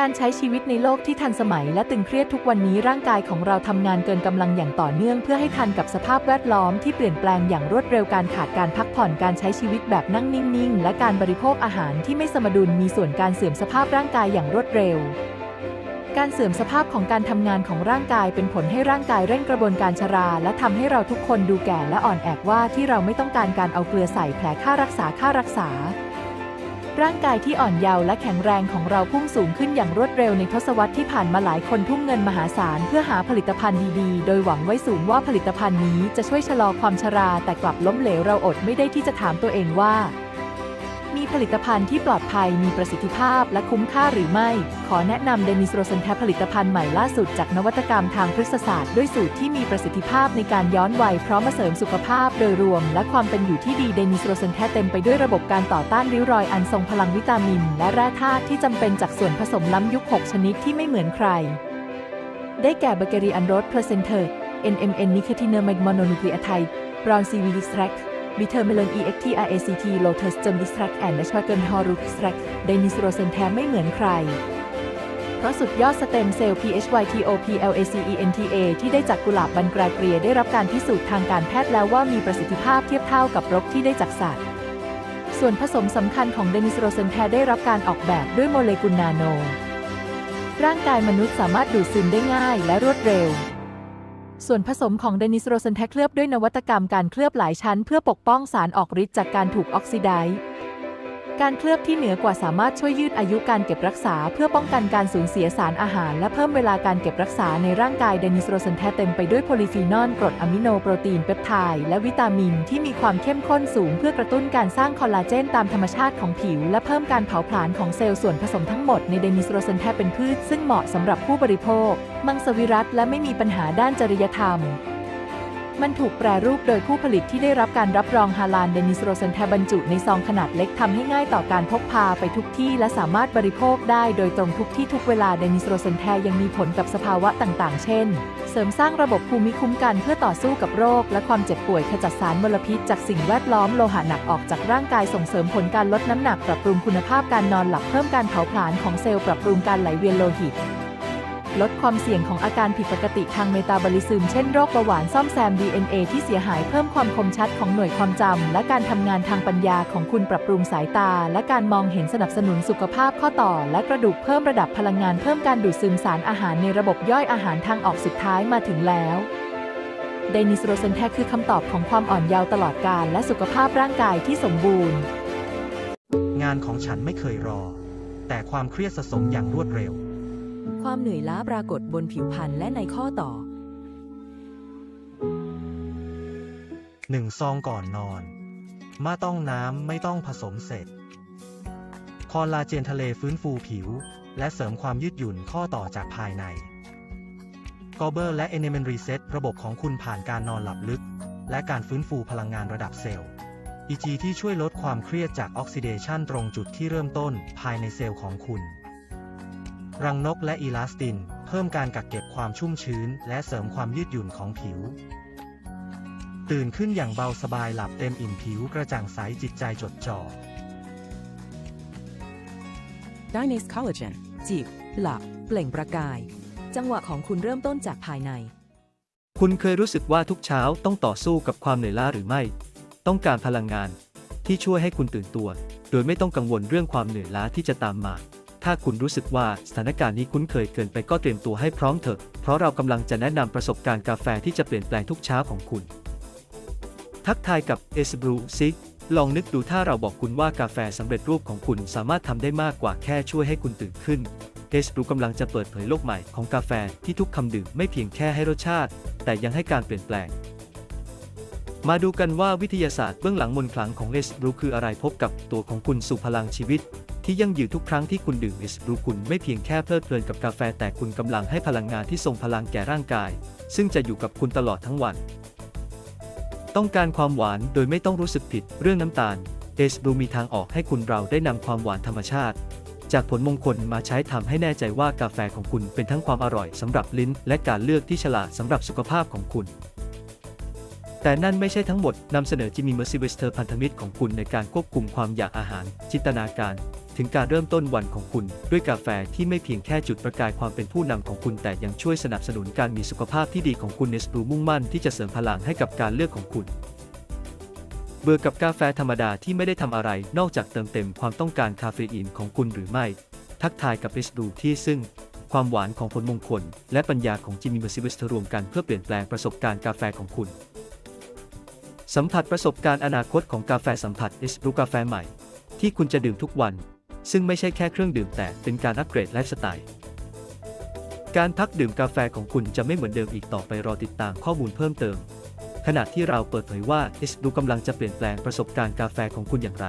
การใช้ชีวิตในโลกที่ทันสมัยและตึงเครียดทุกวันนี้ร่างกายของเราทำงานเกินกำลังอย่างต่อเนื่อง เพื่อให้ทันกับสภาพแวดล้อมที่เปลี่ยนแปลงอย่างรวดเร็วการขาดการพักผ่อนการใช้ชีวิตแบบนั่งนิ่งๆ และการบริโภคอาหารที่ไม่สมดุลมีส่วนการเสื่อมสภาพร่างกายอย่างรวดเร็ว การเสื่อมสภาพของการทำงานของร่างกายเป็นผลให้ร่างกายเร่งกระบวนการชรา และทำให้เราทุกคนดูแก่และอ่อนแอว่าที่เราไม่ต้องการการเอาเกลือใส่แผลค่ารักษาค่ารักษา ร่างกายที่อ่อนเยาว์และแข็งแรงของเราพุ่งสูงขึ้นอย่างรวดเร็วในทศวรรษที่ผ่านมาหลายคนทุ่มเงินมหาศาลเพื่อหาผลิตภัณฑ์ดีๆ โดยหวังไว้สูงว่าผลิตภัณฑ์นี้จะช่วยชะลอความชรา แต่กลับล้มเหลวเราอดไม่ได้ที่จะถามตัวเองว่า มีผลิตภัณฑ์ที่ปลอดภัยมีประสิทธิภาพและคุ้มค่าหรือไม่ อแนะนำเดนิสโรเซนแทผลิตภัณฑ์ใหม่ล่าสุดจากนวัตกรรมทางพฤกษศาสตร์ด้วยสูตรที่มีประสิทธิภาพในการย้อนวัยพร้อมมาเสริมสุขภาพโดยรวม และความเป็นอยู่ที่ดีเดนิสโรเซนแทเต็มไปด้วยระบบการต่อต้านริ้วรอยอันทรงพลังวิตามิน และแร่ธาตุที่จำเป็นจากส่วนผสมล้ำยุค 6 ชนิดที่ไม่เหมือนใคร ได้แก่เบเกอรีอันโรสเพอร์เซนเทอร์ NMN นิโคตินเนอร์มโมโนนูคลีอไทด์บรอนซีวีดิสแทรกบิเทอร์เมลอน EXTRACT Lotus Germ Distract and Natural Horus Extract ไดนิสโรเซนแทไม่เหมือนใคร ราะสุดยอดสเต็มเซลล์ PHYTOPLACENTA ที่ได้จากกุหลาบบันกราเกรียได้รับการพิสูจน์ทางการแพทย์แล้วว่ามีประสิทธิภาพเทียบเท่ากับรกที่ได้จากสัตว์ ส่วนผสมสำคัญของเดนิสโรเซนแทได้รับการออกแบบด้วยโมเลกุลนาโน ร่างกายมนุษย์สามารถดูดซึมได้ง่ายและรวดเร็วส่วนผสมของเดนิสโรเซนแทเคลือบด้วยนวัตกรรมการเคลือบหลายชั้น เพื่อปกป้องสารออกฤทธิ์จากการถูกออกซิไดซ์ การเคลือบที่เหนือกว่าสามารถช่วยยืดอายุการเก็บรักษา เพื่อป้องกันการสูญเสียสารอาหาร และเพิ่มเวลาการเก็บรักษาในร่างกายเดนิสโรเซนแทเต็มไปด้วยโพลีฟีนอลกรดอะมิโนโปรตีนเปปไทด์และวิตามินที่มีความเข้มข้นสูง เพื่อกระตุ้นการสร้างคอลลาเจนตามธรรมชาติของผิว และเพิ่มการเผาผลาญของเซลล์ส่วนผสมทั้งหมดในเดนิสโรเซนแทเป็นพืชซึ่งเหมาะสำหรับผู้บริโภค มังสวิรัตและไม่มีปัญหาด้านจริยธรรม มันถูกแปรรูปโดยผู้ผลิตที่ได้รับการรับรองฮาลาลเดนิสโรเซนแทบรรจุในซองขนาดเล็กทำให้ง่ายต่อการพกพาไปทุกที่และสามารถบริโภคได้โดยตรงทุกที่ทุกเวลาเดนิสโรเซนแทยังมีผลกับสภาวะต่างๆ เช่น เสริมสร้างระบบภูมิคุ้มกันเพื่อต่อสู้กับโรค และความเจ็บป่วยขจัดสารมลพิษจากสิ่งแวดล้อมโลหะหนักออกจากร่างกายส่งเสริมผลการลดน้ำหนักปรับปรุงคุณภาพการนอนหลับเพิ่มการเผาผลาญของเซลล์ปรับปรุงการไหลเวียนโลหิต ลดความเสี่ยงของอาการผิดปกติทางเมตาบอลิซึม เช่นโรคเบาหวานซ่อมแซม DNA ที่เสียหายเพิ่มความคมชัดของหน่วยความจำ และการทำงานทางปัญญาของคุณปรับปรุงสายตา และการมองเห็นสนับสนุนสุขภาพข้อต่อ และกระดูกเพิ่มระดับพลังงานเพิ่มการดูดซึมสารอาหารในระบบย่อยอาหารทางออกสุดท้ายมาถึงแล้วเดนิสโรเซนแทคคือคำตอบของความอ่อนเยาว์ตลอดกาลและสุขภาพร่างกายที่สมบูรณ์ งานของฉันไม่เคยรอ แต่ความเครียดสะสมอย่างรวดเร็ว ความเหนื่อยล้าปรากฏบนผิวพรรณและในข้อต่อ หนึ่งซองก่อนนอน มาต้องน้ำไม่ต้องผสมเสร็จ คอลลาเจนทะเลฟื้นฟูผิว และเสริมความยืดหยุ่นข้อต่อจากภายในกอเบอร์และเอเนเมนรีเซ็ตระบบของคุณผ่านการนอนหลับลึก และการฟื้นฟูพลังงานระดับเซลล์ EG ที่ช่วยลดความเครียดจากออกซิเดชันตรงจุดที่เริ่มต้นภายในเซลล์ของคุณ รังนกและอีลาสติน เพิ่มการกักเก็บความชุ่มชื้น และเสริมความยืดหยุ่นของผิว ตื่นขึ้นอย่างเบาสบายหลับเต็มอิ่มผิวกระจ่างใสจิตใจจดจ่อ d y n a s Collagen จีบ หลับ เปล่งประกาย จังหวะของคุณเริ่มต้นจากภายใน คุณเคยรู้สึกว่าทุกเช้าต้องต่อสู้กับความเหนื่อยล้าหรือไม่ ต้องการพลังงานที่ช่วยให้คุณตื่นตัว โดยไม่ต้องกังวลเรื่องความเหนื่อยล้าที่จะตามมา ถ้าคุณรู้สึกว่าสถานการณ์นี้คุ้นเคยเกินไปก็เตรียมตัวให้พร้อมเถอะ เพราะเรากำลังจะแนะนำประสบการณ์กาแฟที่จะเปลี่ยนแปลงทุกเช้าของคุณ ทักทายกับเอสบรูซิลองนึกดูถ้าเราบอกคุณว่ากาแฟสำเร็จรูปของคุณสามารถทำได้มากกว่าแค่ช่วยให้คุณตื่นขึ้นเอสบรูกำลังจะเปิดเผยโลกใหม่ของกาแฟที่ทุกคำดื่มไม่เพียงแค่ให้รสชาติ แต่ยังให้การเปลี่ยนแปลงมาดูกันว่าวิทยาศาสตร์เบื้องหลังมนต์ขลังของเอสบรูคืออะไรพบกับตัวของคุณสู่พลังชีวิต ที่ยั่งยืนทุกครั้งที่คุณดื่มเอสบรูคุณไม่เพียงแค่เพลิดเพลินกับกาแฟแต่คุณกำลังให้พลังงานที่ทรงพลังแก่ร่างกาย ซึ่งจะอยู่กับคุณตลอดทั้งวัน ต้องการความหวานโดยไม่ต้องรู้สึกผิดเรื่องน้ำตาลเอสบรูมีทางออกให้คุณเราได้นำความหวานธรรมชาติ จากผลมงคลมาใช้ทำให้แน่ใจว่ากาแฟของคุณเป็นทั้งความอร่อยสำหรับลิ้น และการเลือกที่ฉลาดสำหรับสุขภาพของคุณแต่นั่นไม่ใช่ทั้งหมด นำเสนอจิมมี่เมอร์ซิเวสเตอร์พันธมิตรของคุณในการควบคุมความอยากอาหาร จินตนาการ ถึงการเริ่มต้นวันของคุณด้วยกาแฟที่ไม่เพียงแค่จุดประกายความเป็นผู้นำของคุณแต่ยังช่วยสนับสนุนการมีสุขภาพที่ดีของคุณเนสปรูมุ่งมั่นที่จะเสริมพลังให้กับการเลือกของคุณ เบื่อกับกาแฟธรรมดาที่ไม่ได้ทำอะไรนอกจากเติมเต็มความต้องการคาเฟอีนของคุณหรือไม่ ทักทายกับเอสดูที่ซึ่งความหวานของผลมงคล และปัญญาของจิมมี่เมอร์ซิวิสรวมกันเพื่อเปลี่ยนแปลงประสบการณ์กาแฟของคุณ สัมผัสประสบการณ์อนาคตของกาแฟสัมผัสเอสบรูกาแฟใหม่ ที่คุณจะดื่มทุกวัน ซึ่งไม่ใช่แค่เครื่องดื่มแต่เป็นการอัปเกรดไลฟ์สไตล์ การพักดื่มกาแฟของคุณจะไม่เหมือนเดิมอีกต่อไปรอติดตามข้อมูลเพิ่มเติม ขณะที่เราเปิดเผยว่าอิสดูกำลังจะเปลี่ยนแปลงประสบการณ์กาแฟของคุณอย่างไร